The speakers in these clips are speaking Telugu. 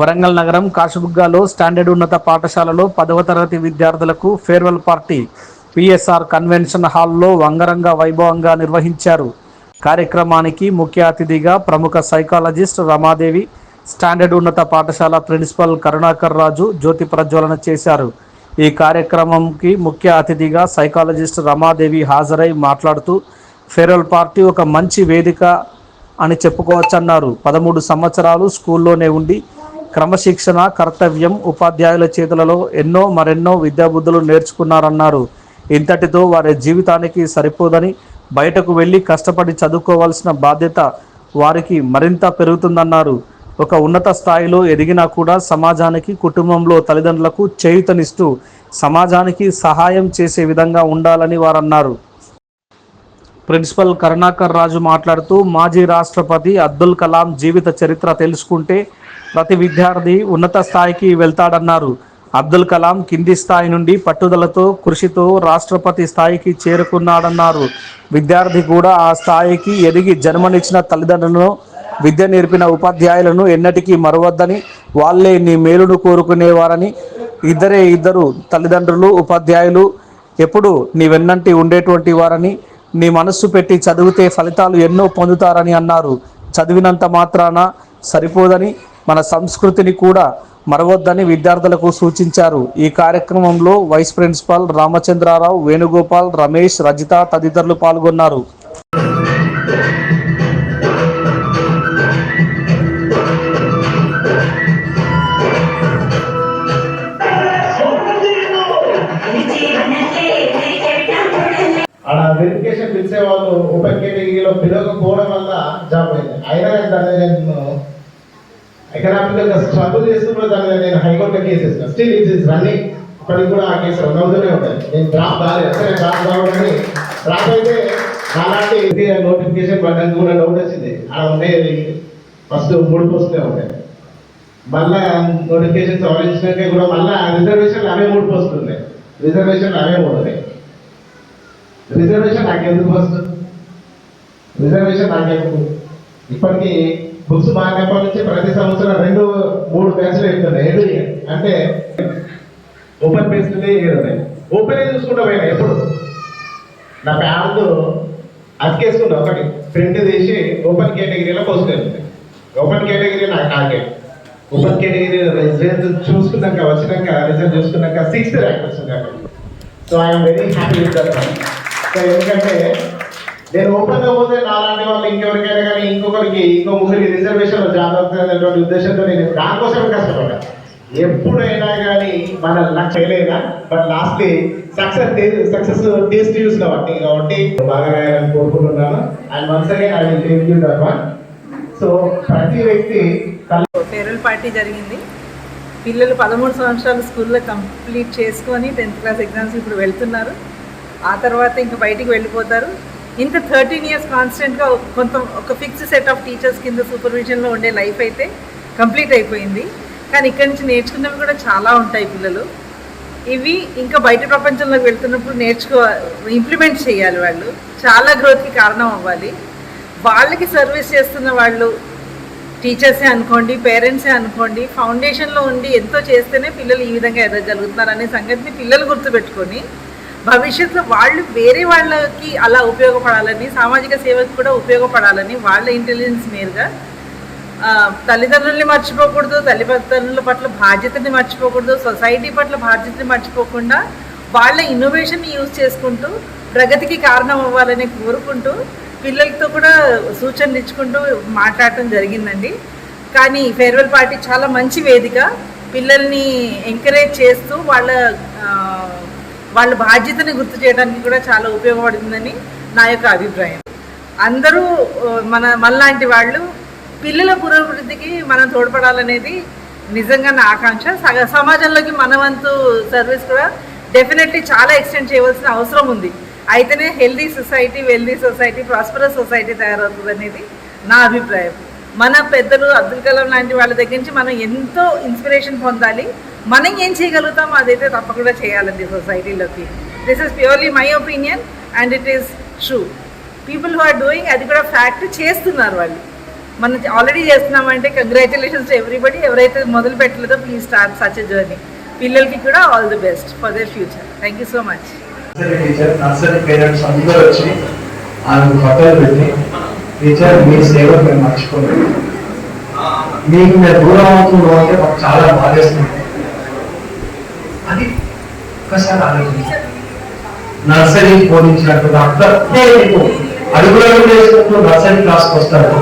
వరంగల్ నగరం కాశబుగ్గాలో స్టాండర్డ్ ఉన్నత పాఠశాలలో పదవ తరగతి విద్యార్థులకు ఫేర్వెల్ పార్టీ పిఎస్ఆర్ కన్వెన్షన్ హాల్లో వంగరంగ వైభవంగా నిర్వహించారు. కార్యక్రమానికి ముఖ్య అతిథిగా ప్రముఖ సైకాలజిస్ట్ రమాదేవి స్టాండర్డ్ ఉన్నత పాఠశాల ప్రిన్సిపల్ కరుణాకర్ రాజు జ్యోతి ప్రజ్వలన చేశారు. ఈ కార్యక్రమంకి ముఖ్య అతిథిగా సైకాలజిస్ట్ రమాదేవి హాజరై మాట్లాడుతూ ఫేర్వెల్ పార్టీ ఒక మంచి వేదిక అని చెప్పుకోవచ్చన్నారు. పదమూడు సంవత్సరాలు స్కూల్లోనే ఉండి క్రమశిక్షణ కర్తవ్యం ఉపాధ్యాయుల చేతులలో ఎన్నో మరెన్నో విద్యాబుద్ధులు నేర్చుకున్నారన్నారు. ఇంతటితో వారి జీవితానికి సరిపోదని బయటకు వెళ్ళి కష్టపడి చదువుకోవాల్సిన బాధ్యత వారికి మరింత పెరుగుతుందన్నారు. ఒక ఉన్నత స్థాయిలో ఎదిగినా కూడా సమాజానికి కుటుంబంలో తల్లిదండ్రులకు చేయుతనిస్తూ సమాజానికి సహాయం చేసే విధంగా ఉండాలని వారన్నారు. ప్రిన్సిపల్ కరుణాకర్ రాజు మాట్లాడుతూ మాజీ రాష్ట్రపతి అబ్దుల్ కలాం జీవిత చరిత్ర తెలుసుకుంటే ప్రతి విద్యార్థి ఉన్నత స్థాయికి వెళ్తాడన్నారు. అబ్దుల్ కలాం కింది స్థాయి నుండి పట్టుదలతో కృషితో రాష్ట్రపతి స్థాయికి చేరుకున్నాడన్నారు. విద్యార్థి కూడా ఆ స్థాయికి ఎదిగి జన్మనిచ్చిన తల్లిదండ్రులను విద్య నేర్పిన ఉపాధ్యాయులను ఎన్నటికీ మరవద్దని వాళ్ళే నీ మేలును కోరుకునేవారని ఇద్దరే ఇద్దరు తల్లిదండ్రులు ఉపాధ్యాయులు ఎప్పుడు నీ వెన్నంటి ఉండేటువంటి వారని నీ మనస్సు పెట్టి చదివితే ఫలితాలు ఎన్నో పొందుతారని అన్నారు. చదివినంత మాత్రాన సరిపోదని మన సంస్కృతిని కూడా మరవద్దని విద్యార్థులకు సూచించారు. ఈ కార్యక్రమంలో వైస్ ప్రిన్సిపాల్ రామచంద్రారావు వేణుగోపాల్ రమేష్ రజిత తదితరులు పాల్గొన్నారు. వెరిఫికేషన్ పిలిచే వాళ్ళు ఓపెన్ కేటగిరీలో పిలవకపోవడం వల్ల జాబ్ అయింది. అయినా దాన్ని నేను ఎకనామికల్గా స్ట్రగుల్ చేస్తున్న దాని మీద నేను హైకోర్టులో కేసు వేసిన స్టిల్ ఇట్ ఈస్ రన్నింగ్ ఇప్పటికి కూడా ఆ కేసు రన్ అవుతూనే ఉంటాయి. నేను డ్రాప్ కాలేదు. సరే డ్రాప్ కావడని డ్రాప్ అయితే నాలాంటి నోటిఫికేషన్ పడ్డానికి కూడా డౌట్ వచ్చింది. అలా ఉండేది ఫస్ట్ మూడు పోస్టులే ఉంటాయి. మళ్ళా నోటిఫికేషన్ సవరించినాక కూడా మళ్ళా రిజర్వేషన్ అవే మూడు పోస్టులు ఉన్నాయి. రిజర్వేషన్ అవే మూడు ఉన్నాయి. రిజర్వేషన్ నాకు ఎందుకు ఫస్ట్ రిజర్వేషన్ నాకెందుకు? ఇప్పటికీ బుక్స్ మారినప్పటి నుంచి ప్రతి సంవత్సరం రెండు మూడు బ్యాచ్లు ఎక్కుతున్నాయి ఎవ్రీ అంటే ఓపెన్ బేస్ ఉన్నాయి? ఓపెన్ చూసుకుంటా పోయినా ఎప్పుడు? నా ప్యాంటు అతికేసుకున్నా ఒకటి. ప్రింట్ తీసి ఓపెన్ కేటగిరీలో పోస్ట్ ఓపెన్ కేటగిరీ నాకు నాకే. ఓపెన్ కేటగిరీ రిజల్ట్ చూసుకున్నాక వచ్చినాక రిజల్ట్ చూసుకున్నాక సిక్స్త్ ర్యాంక్ వచ్చింది అక్కడ. So I'm very happy with that so ఎందుకంటే నేను ఓపెన్ పోతే నాలాంటి వాళ్ళు ఇంకెవరికైనా కానీ ఇంకొకరికి ఇంకో ముగ్గురికి రిజర్వేషన్ జాబ్ ఉద్దేశంతో నేను దానికోసమే కష్టపడ్డాను ఎప్పుడైనా కానీ మన లక్ చేయలేదా? But last success success taste చూసిన కాబట్టి కాబట్టి బాగా రాయాలని కోరుకుంటున్నాను and once again I will you that one so ప్రతి వ్యక్తి ఫేర్వెల్ పార్టీ జరిగింది. పిల్లలు పదమూడు సంవత్సరాలు స్కూల్లో కంప్లీట్ చేసుకొని టెన్త్ క్లాస్ ఎగ్జామ్స్ ఇప్పుడు వెళ్తున్నారు. ఆ తర్వాత ఇంకా బయటికి వెళ్ళిపోతారు. ఇంత థర్టీన్ ఇయర్స్ కాన్స్టెంట్గా కొంత ఒక ఫిక్స్ సెట్ ఆఫ్ టీచర్స్ కింద సూపర్విజన్లో ఉండే లైఫ్ అయితే కంప్లీట్ అయిపోయింది. కానీ ఇక్కడి నుంచి నేర్చుకున్నవి కూడా చాలా ఉంటాయి పిల్లలు. ఇవి ఇంకా బయట ప్రపంచంలోకి వెళ్తున్నప్పుడు నేర్చుకో ఇంప్లిమెంట్ చేయాలి వాళ్ళు. చాలా గ్రోత్కి కారణం అవ్వాలి. వాళ్ళకి సర్వీస్ చేస్తున్న వాళ్ళు టీచర్సే అనుకోండి పేరెంట్సే అనుకోండి ఫౌండేషన్లో ఉండి ఎంతో చేస్తేనే పిల్లలు ఈ విధంగా ఎదగలుగుతున్నారు అనే సంగతిని పిల్లలు గుర్తుపెట్టుకొని భవిష్యత్తులో వాళ్ళు వేరే వాళ్ళకి అలా ఉపయోగపడాలని సామాజిక సేవకు కూడా ఉపయోగపడాలని వాళ్ళ ఇంటెలిజెన్స్ మీరుగా తల్లిదండ్రుల్ని మర్చిపోకూడదు తల్లిదండ్రుల పట్ల బాధ్యతని మర్చిపోకూడదు సొసైటీ పట్ల బాధ్యతని మర్చిపోకుండా వాళ్ళ ఇన్నోవేషన్ యూజ్ చేసుకుంటూ ప్రగతికి కారణం అవ్వాలని కోరుకుంటూ పిల్లలతో కూడా సూచనలు ఇచ్చుకుంటూ మాట్లాడటం జరిగిందండి. కానీ ఫేర్వెల్ పార్టీ చాలా మంచి వేదిక. పిల్లల్ని ఎంకరేజ్ చేస్తూ వాళ్ళ వాళ్ళ బాధ్యతని గుర్తు చేయడానికి కూడా చాలా ఉపయోగపడుతుందని నా యొక్క అభిప్రాయం. అందరూ మన మనలాంటి వాళ్ళు పిల్లల పురోభివృద్ధికి మనం తోడ్పడాలనేది నిజంగా నా ఆకాంక్ష. సగ సమాజంలోకి మన వంతు సర్వీస్ కూడా డెఫినెట్లీ చాలా ఎక్స్టెండ్ చేయవలసిన అవసరం ఉంది. అయితేనే healthy society wealthy society prosperous society తయారవుతుంది అనేది నా అభిప్రాయం. మన పెద్దలు అబ్దుల్ కలాం లాంటి వాళ్ళ దగ్గర నుంచి మనం ఎంతో ఇన్స్పిరేషన్ పొందాలి. మనం ఏం చేయగలుగుతాం అదైతే తప్పకుండా చేయాలండి సొసైటీలోకి. This is purely my opinion and it is true people who are doing అది కూడా ఫ్యాక్ట్ చేస్తున్నారు వాళ్ళు. మనం ఆల్రెడీ చేస్తున్నామంటే కంగ్రాచులేషన్స్ ఎవ్రీబడి ఎవరైతే మొదలు పెట్టలేదో ప్లీజ్ స్టార్ట్ సచ్ జర్నీ పిల్లలకి కూడా all the best for their future thank you so much nursery teacher parents అందరూ వచ్చి ఆమెకు ఫోటోలు పెట్టి టీచర్ మీ సేవ మేము మర్చిపోలేదు. మీకు మేము దూరం అవుతున్నాం అంటే మాకు చాలా బాధేస్తుంది. ఒక్కసారి నర్సరీ బోధించినట్టు అక్కడ అడుగులను వేసుకుంటూ నర్సరీ క్లాస్కి వస్తారు.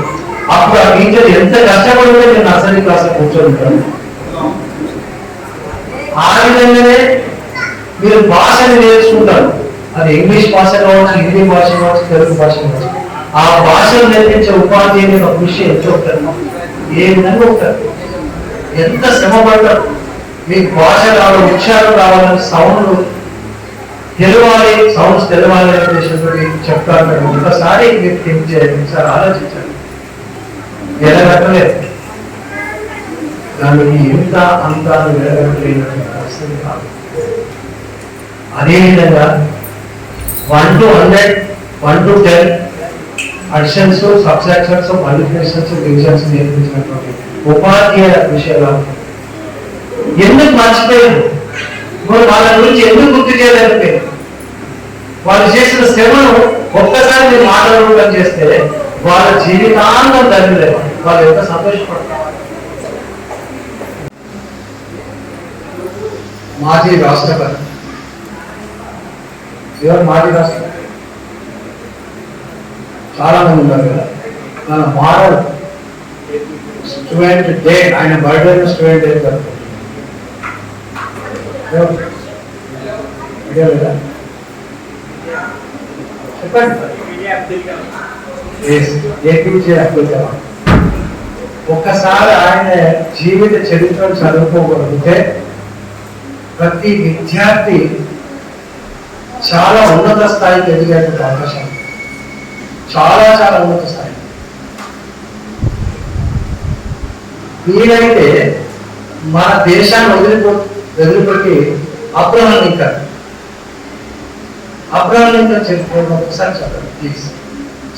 అప్పుడు ఆ టీచర్ ఎంత కష్టపడితే నేను నర్సరీ క్లాస్ కూర్చొని ఆ విధంగానే మీరు భాషని నేర్చుకుంటారు. అది ఇంగ్లీష్ భాష కావచ్చు హిందీ భాష కావచ్చు తెలుగు భాష కావచ్చు. ఆ భాషను నేర్పించే ఉపాధ్యాయుని కృషి ఎంత ఉంటుంది? ఏ విధంగా ఉంటారు ఎంత శ్రమ పడతారు? మీకు భాష రావాలి ఉచ్చారం రావాలని సౌండ్ తెలవాలి సౌండ్స్ తెలవాలి అనే ఉద్దేశంతో చెప్తారు ఒకసారి మీరు థింక్ చేయండి ఒకసారి ఆలోచించండి ఎలాగట్టలేదు. దానికి ఇంత అంత వెలగట్టలేనటువంటి పరిస్థితి కాదు. అదేవిధంగా one to hundred one to ten additions subtractions multiplications divisions నేర్పించినటువంటి ఉపాధ్యాయ విషయాలు ఎందుకు మర్చిపోయారు? మరి వాళ్ళ గురించి ఎందుకు గుర్తు చేయలేకపోయారు? వాళ్ళు చేసిన శ్రమను ఒక్కసారి మీరు మాట్లాడడం చేస్తే వాళ్ళ జీవితాంతం తగ్గలేదు వాళ్ళు ఎంత సంతోషపడతారు? మాజీ రాష్ట్రపతి. ఎవరు మాజీ రాష్ట్రపతి? చాలా మంది ఉన్నారు కదా. మన మోడల్ స్టూడెంట్ డే ఆయన బర్త్డే స్టూడెంట్ డే చెప్పండి Yes, అబ్దుల్ కలాం ఒక్కసారి ఆయన జీవిత చరిత్రను చదువుకోగలిగితే ప్రతి విద్యార్థి చాలా ఉన్నత స్థాయికి ఎదిగేటువంటి అవకాశం. చాలా చాలా ఉన్నత స్థాయి. వీలైతే మన దేశాన్ని వదిలిపోతుంది వదిలిపెట్టి అబ్రహం లింకన్ అబ్రహం లింకన్ చెప్పుకోవడం ఒకసారి చదవండి ప్లీజ్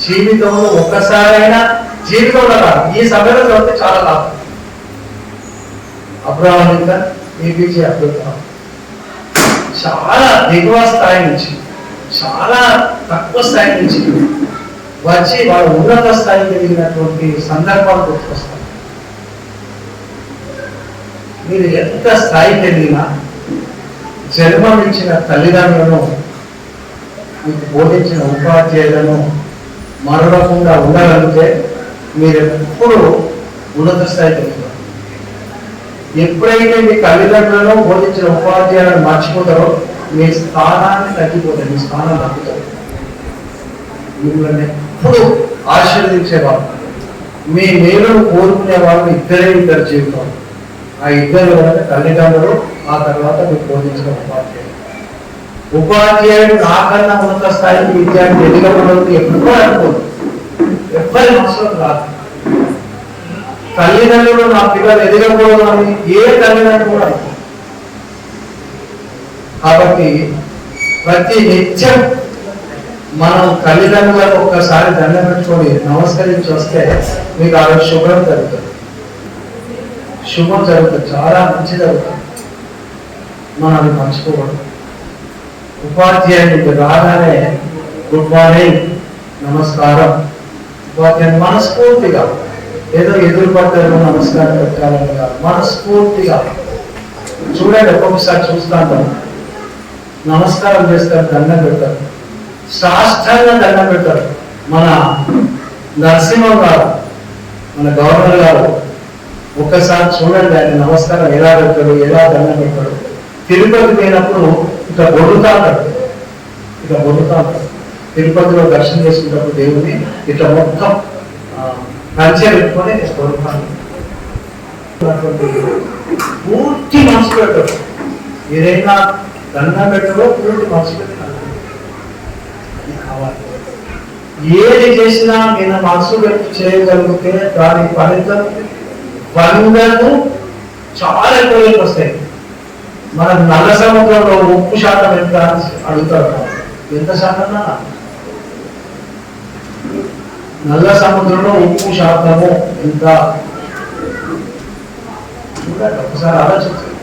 జీవితంలో ఒక్కసారైనా జీవితంలో కాదు. ఈ సమయంలో చదివితే చాలా లాభం. Abraham Lincoln APJ Abdul Kalam చాలా దిగువ స్థాయి నుంచి చాలా తక్కువ స్థాయి నుంచి వచ్చి వాళ్ళ ఉన్నత స్థాయికి వెళ్ళినటువంటి సందర్భాలు గుర్తుకొస్తాయి మీరు ఎంత స్థాయికి వెళ్ళినా జన్మనిచ్చిన తల్లిదండ్రులను మీకు బోధించిన ఉపాధ్యాయులను మరవకుండా ఉండగలిగితే మీరు ఎప్పుడు ఉన్నత స్థాయికి వెళ్తారు ఎప్పుడైతే మీ తల్లిదండ్రులను బోధించిన ఉపాధ్యాయులను మర్చిపోతారో మీ స్థానాన్ని తగ్గిపోతారు మీ స్థానం తగ్గుతారు. మిమ్మల్ని ఎప్పుడు ఆశీర్వదించేవారు. మీ మేలును కోరుకునే వాళ్ళు ఇద్దరే ఇద్దరు జీవితాలు. ఆ ఇద్దరు తల్లిదండ్రులు ఆ తర్వాత మీకు బోధించిన ఉపాధ్యాయుడు ఉపాధ్యాయుడు నాకన్నా ఉన్నత స్థాయికి విద్యార్థి ఎదగకూడదు ఎప్పుడూ అనుకోదు. ఎవరి మనసులోకి రాదు. తల్లిదండ్రులు నా పిల్లలు ఎదగకూడదు అని ఏ తల్లిదండ్రులు కూడా కాబట్టి ప్రతి నిత్యం మనం తల్లిదండ్రులకు ఒక్కసారి దండం పెట్టుకొని నమస్కరించి వస్తే మీకు ఆ శుభ్రం జరుగుతుంది శుభం జరుగుతుంది. చాలా మంచి జరుగుతుంది. మనం అది మర్చిపోకూడదు ఉపాధ్యాయుడికి రాగానే గుడ్ మార్నింగ్ నమస్కారం. ఉపాధ్యాయుడు మనస్ఫూర్తిగా ఏదో ఎదురు పడ్డారు నమస్కారం పెట్టాలని కాదు. మనస్ఫూర్తిగా. చూడండి ఒక్కొక్కసారి చూస్తాను నమస్కారం చేస్తారు దండం పెడతారు. సాష్టంగా దండం పెడతారు. మన నరసింహం గారు మన గవర్నర్ గారు ఒక్కసారి చూడండి ఆయన నమస్కారం ఎలా పెడతాడు ఎలా దండం పెడతాడు. తిరుపతి పోయినప్పుడు ఇక బొడుతాడు ఇక బొడుతాడు తిరుపతిలో దర్శనం చేసుకున్నప్పుడు దేవుని ఇట్లా మొత్తం మంచిగా పెట్టుకొని బొడుతాడు పూర్తి మనసు పెట్టడు ఏదైనా దండం పెట్టడో పూర్తి మనసు కావాలి. ఏది చేసినా నేను మనసు పెట్టి చేయగలిగితే దాని ఫలితం వందను చాలా ఎక్కువ వస్తాయి. మన నల్ల సముద్రంలో ఉప్పు శాతం ఎంత అని అడుగుతారు. ఎంత శాతం నల్ల సముద్రంలో ఉప్పు శాతము ఎంత? ఒకసారి ఆలోచించారు